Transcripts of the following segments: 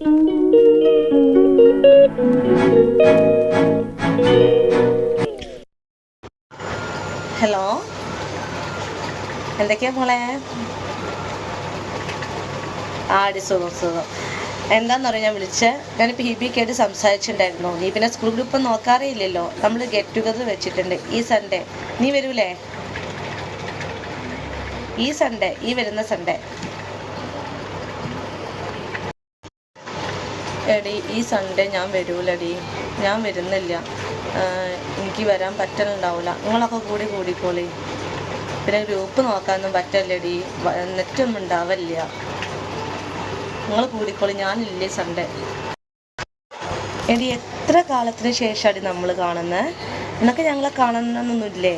Hello? എന്തൊക്കെയാ മോളെ? ആടി സുഖം സുഖം. എന്താണെന്നറിയാം ഞാൻ വിളിച്ച്? ഞാനിപ്പോൾ ഹിബിക്ക് ആയിട്ട് സംസാരിച്ചിട്ടുണ്ടായിരുന്നു. നീ പിന്നെ സ്കൂൾ ഗ്രൂപ്പ് നോക്കാറേ ഇല്ലല്ലോ നമ്മൾ ഗെറ്റ് ടുഗദർ വെച്ചിട്ടുണ്ട്. ഈ സൺഡേ നീ വരൂലേ? ഈ സൺഡേ ഈ വരുന്ന സൺഡേ എടി ഈ സൺഡേ ഞാൻ വരൂലടി. ഞാൻ വരുന്നില്ല. എനിക്ക് വരാൻ പറ്റലുണ്ടാവില്ല നിങ്ങളൊക്കെ കൂടി കൂടിക്കോളി. പിന്നെ ഗ്രൂപ്പ് നോക്കാനൊന്നും പറ്റല്ലടി. നെറ്റൊന്നും ഉണ്ടാവില്ല നിങ്ങൾ കൂടിക്കോളി. ഞാനില്ലേ സൺഡേ എടി എത്ര കാലത്തിന് ശേഷമാണ് നമ്മൾ കാണുന്നത് എന്നൊക്കെ ഞങ്ങളെ കാണണമെന്നൊന്നുമില്ലേ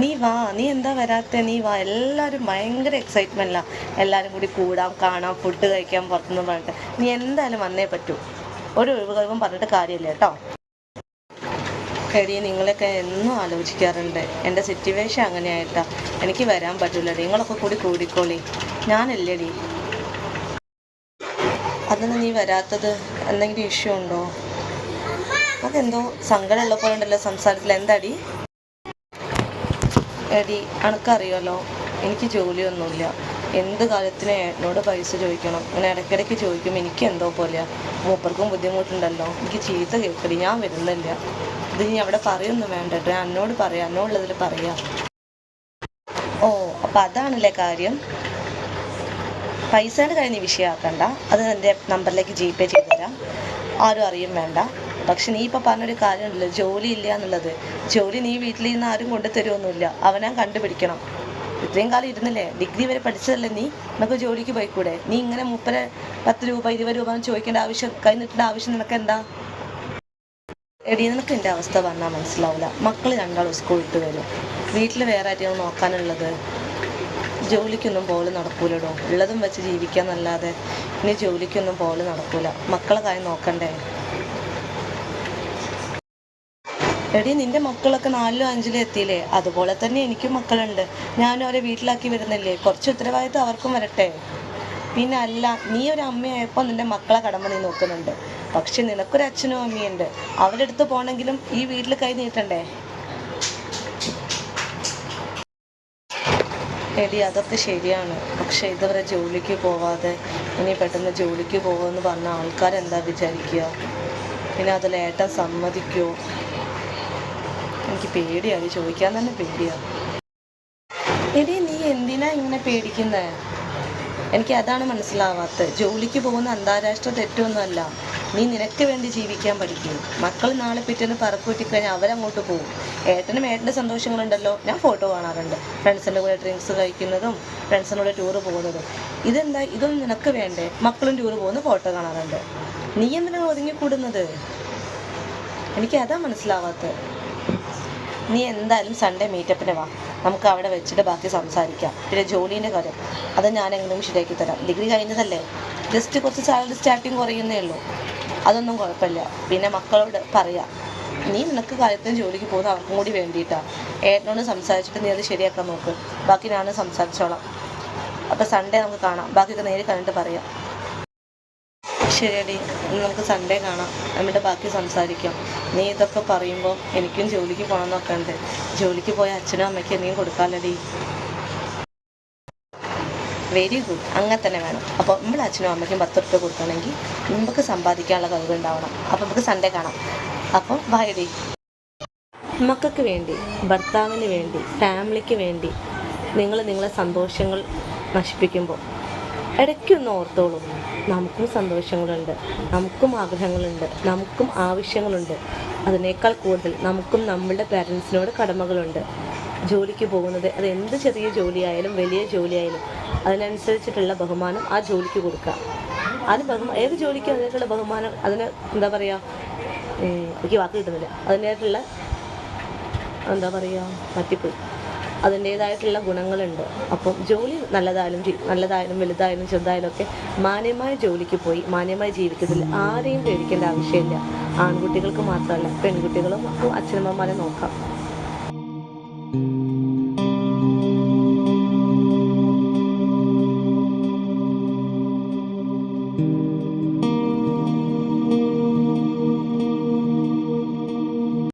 നീ വാ നീ എന്താ വരാത്ത? നീ വാ. എല്ലാവരും ഭയങ്കര എക്സൈറ്റ്മെന്റിലാണ് എല്ലാവരും കൂടി കൂടാം കാണാം ഫുഡ് കഴിക്കാം പുറത്തുനിന്ന് പറഞ്ഞിട്ട്. നീ എന്തായാലും വന്നേ പറ്റൂ. ഒരു ഒഴിവുകഴിവും പറഞ്ഞിട്ട് കാര്യമില്ല കേട്ടോ. എടി നിങ്ങളൊക്കെ എന്നും ആലോചിക്കാറുണ്ട്. എന്റെ സിറ്റുവേഷൻ അങ്ങനെയായിട്ടാ. എനിക്ക് വരാൻ പറ്റില്ല നിങ്ങളൊക്കെ കൂടി കൂടിക്കോളി. ഞാനല്ലേടി. അതൊന്നും നീ വരാത്തത് എന്തെങ്കിലും ഇഷ്യൂ ഉണ്ടോ? അതെന്തോ സങ്കടമുള്ള പോലെ ഉണ്ടല്ലോ സംസാരത്തിൽ. എന്താടി? എടി അനക്കറിയാലോ എനിക്ക് ജോലിയൊന്നുമില്ല. എന്ത് കാലത്തിന് എന്നോട് പൈസ ചോദിക്കണം? അങ്ങനെ ഇടയ്ക്കിടയ്ക്ക് ചോദിക്കും എനിക്ക് എന്തോ പോലെയാ. മൂപ്പർക്കും ബുദ്ധിമുട്ടുണ്ടല്ലോ. എനിക്ക് ചീത്ത കേൾക്കടി ഞാൻ വരുന്നില്ല. ഇത് നീ അവിടെ പറയൊന്നും വേണ്ട കേട്ടോ എന്നോട് പറയാം. എന്നോടുള്ളതിൽ പറയാം. ഓ അപ്പം അതാണല്ലേ കാര്യം? പൈസയുടെ കാര്യം നീ വിഷയമാക്കണ്ട. അത് എന്റെ നമ്പറിലേക്ക് ജി പേ ചെയ്തുതരാം. ആരും അറിയും വേണ്ട. പക്ഷെ നീ ഇപ്പോൾ പറഞ്ഞൊരു കാര്യമുണ്ടല്ലോ ജോലി ഇല്ല എന്നുള്ളത്. ജോലി നീ വീട്ടിൽ നിന്ന് ആരും കൊണ്ടു തരുമൊന്നുമില്ല അവനാൻ കണ്ടുപിടിക്കണം. ഇത്രയും കാലം ഇരുന്നില്ലേ? ഡിഗ്രി വരെ പഠിച്ചതല്ലേ നീ? നമുക്ക് ജോലിക്ക് പോയിക്കൂടെ? നീ ഇങ്ങനെ മുപ്പത് പത്ത് രൂപ ഇരുപത് രൂപ ചോദിക്കേണ്ട ആവശ്യം കൈ നീട്ടേണ്ട ആവശ്യം നിനക്ക് എന്താ? എടി നിനക്ക് എന്റെ അവസ്ഥ പറഞ്ഞാൽ മനസ്സിലാവില്ല മക്കൾ രണ്ടാളും സ്കൂൾ ഇട്ട് വരും. വീട്ടിൽ വേറെ ആരെയാണ് നോക്കാനുള്ളത്? ജോലിക്കൊന്നും പോലെ നടക്കൂലടോ. ഉള്ളതും വെച്ച് ജീവിക്കാന്നല്ലാതെ ഇനി ജോലിക്കൊന്നും പോലെ നടക്കൂല. മക്കളെ കാര്യം നോക്കണ്ടേ? എടി നിന്റെ മക്കളൊക്കെ നാലിലും അഞ്ചിലും എത്തിയില്ലേ? അതുപോലെ തന്നെ എനിക്കും മക്കളുണ്ട്. ഞാൻ അവരെ വീട്ടിലാക്കി വരുന്നില്ലേ? കുറച്ച് ഉത്തരവാദിത്വം അവർക്കും വരട്ടെ. പിന്നെ അല്ല നീ ഒരു അമ്മയായപ്പോൾ നിന്റെ മക്കളെ കടമ നീ നോക്കുന്നുണ്ട്. പക്ഷെ നിനക്കൊരു അച്ഛനും അമ്മയുണ്ട്. അവരെടുത്ത് പോണെങ്കിലും ഈ വീട്ടിൽ കൈ നീട്ടണ്ടേ? എടി അതൊക്കെ ശരിയാണ്. പക്ഷെ ഇതുവരെ ജോലിക്ക് പോവാതെ ഇനി പെട്ടെന്ന് ജോലിക്ക് പോകുമെന്ന് പറഞ്ഞ ആൾക്കാരെന്താ വിചാരിക്കുക? പിന്നെ അതിലേട്ടാ സമ്മതിക്കോ? എനിക്ക് പേടിയാണ് ചോദിക്കാൻ തന്നെ പേടിയാണ് എടി നീ എന്തിനാ ഇങ്ങനെ പേടിക്കുന്നേ? എനിക്ക് അതാണ് മനസ്സിലാവാത്തത്. ജോലിക്ക് പോകുന്ന അന്താരാഷ്ട്ര തെറ്റൊന്നുമല്ല. നീ നിനക്ക് വേണ്ടി ജീവിക്കാൻ പഠിക്കും. മക്കൾ നാളെ പിറ്റേന്ന് പറക്കൂട്ടിക്കഴിഞ്ഞാൽ അവരങ്ങോട്ട് പോകും ഏട്ടനും ഏട്ടന്റെ സന്തോഷങ്ങളുണ്ടല്ലോ. ഞാൻ ഫോട്ടോ കാണാറുണ്ട്. ഫ്രണ്ട്സിന്റെ കൂടെ ഡ്രിങ്ക്സ് കഴിക്കുന്നതും ഫ്രണ്ട്സിന്റെ ടൂറ് പോകുന്നതും. ഇതെന്താ? ഇതൊന്നും നിനക്ക് വേണ്ടേ? മക്കളും ടൂറ് പോകുന്ന ഫോട്ടോ കാണാറുണ്ട്. നീ എന്തിനാണ് ഒതുങ്ങിക്കൂടുന്നത്? എനിക്ക് അതാ മനസ്സിലാവാത്തത്. നീ എന്തായാലും സൺഡേ മീറ്റപ്പിന് വാ. നമുക്ക് അവിടെ വെച്ചിട്ട് ബാക്കി സംസാരിക്കാം. പിന്നെ ജോലീന്റെ കാര്യം. അത് ഞാൻ എങ്ങനെയും ശരിയാക്കി തരാം. ഡിഗ്രി കഴിഞ്ഞതല്ലേ? ജസ്റ്റ് കുറച്ച് സാലറി സ്റ്റാർട്ടിങ് കുറയുന്നേ ഉള്ളൂ. അതൊന്നും കുഴപ്പമില്ല. പിന്നെ മക്കളോട് പറയാം. നീ നിനക്ക് കാര്യത്തിന് ജോലിക്ക് പോകുന്ന അവർക്കും കൂടി വേണ്ടിയിട്ടാണ് ഏട്ടനോട് സംസാരിച്ചിട്ട് നീ അത് ശരിയാക്കാൻ നോക്ക്. ബാക്കി ഞാൻ സംസാരിച്ചോളാം. അപ്പോൾ സൺഡേ നമുക്ക് കാണാം. ബാക്കിയൊക്കെ നേരിൽ കണ്ടിട്ട് പറയാം. ശരിയടി. ഇന്ന് നമുക്ക് സൺഡേ കാണാം. എന്നിട്ട് ബാക്കി സംസാരിക്കാം. നീ ഇതൊക്കെ പറയുമ്പോൾ എനിക്കും ജോലിക്ക് പോകണമെന്നൊക്കെ ഉണ്ട്. ജോലിക്ക് പോയ അച്ഛനും അമ്മയ്ക്ക് എന്തെങ്കിലും കൊടുക്കാമല്ലടി വെരി ഗുഡ് അങ്ങനെ തന്നെ വേണം. അപ്പോൾ നമ്മുടെ അച്ഛനും അമ്മയ്ക്കും പത്ത് റുപ്യ കൊടുക്കണമെങ്കിൽ നമുക്ക് സമ്പാദിക്കാനുള്ള കഴിവ് ഉണ്ടാവണം. അപ്പോൾ നമുക്ക് സൺഡേ കാണാം. അപ്പോൾ ബായടി മക്കൾക്ക് വേണ്ടി ഭർത്താവിന് വേണ്ടി ഫാമിലിക്ക് വേണ്ടി നിങ്ങൾ നിങ്ങളെ സന്തോഷങ്ങൾ നശിപ്പിക്കുമ്പോൾ ഇടയ്ക്കൊന്ന് ഓർത്തോളൂ. നമുക്കും സന്തോഷങ്ങളുണ്ട് നമുക്കും ആഗ്രഹങ്ങളുണ്ട് നമുക്കും ആവശ്യങ്ങളുണ്ട്. അതിനേക്കാൾ കൂടുതൽ നമുക്കും നമ്മളുടെ പാരൻസിനോട് കടമകളുണ്ട്. ജോലിക്ക് പോകുന്നത് അത് എന്ത് ചെറിയ ജോലിയായാലും വലിയ ജോലിയായാലും അതിനനുസരിച്ചിട്ടുള്ള ബഹുമാനം ആ ജോലിക്ക് കൊടുക്കുക. അതിന് ബഹുമാനം ഏത് ജോലിക്കും അതിനായിട്ടുള്ള ബഹുമാനം അതിന് എന്താ പറയുക എനിക്ക് വാക്ക് കിട്ടുന്നില്ല. അതിനായിട്ടുള്ള എന്താ പറയുക പറ്റിപ്പോയി അതിന്റേതായിട്ടുള്ള ഗുണങ്ങളുണ്ട്. അപ്പം ജോലി നല്ലതായാലും നല്ലതായാലും വലുതായാലും ചെറുതായാലും ഒക്കെ മാന്യമായ ജോലിക്ക് പോയി മാന്യമായി ജീവിക്കത്തിൽ ആരെയും പേടിക്കേണ്ട ആവശ്യമില്ല. ആൺകുട്ടികൾക്ക് മാത്രമല്ല പെൺകുട്ടികളും അച്ഛനമ്മമാരെ നോക്കാം.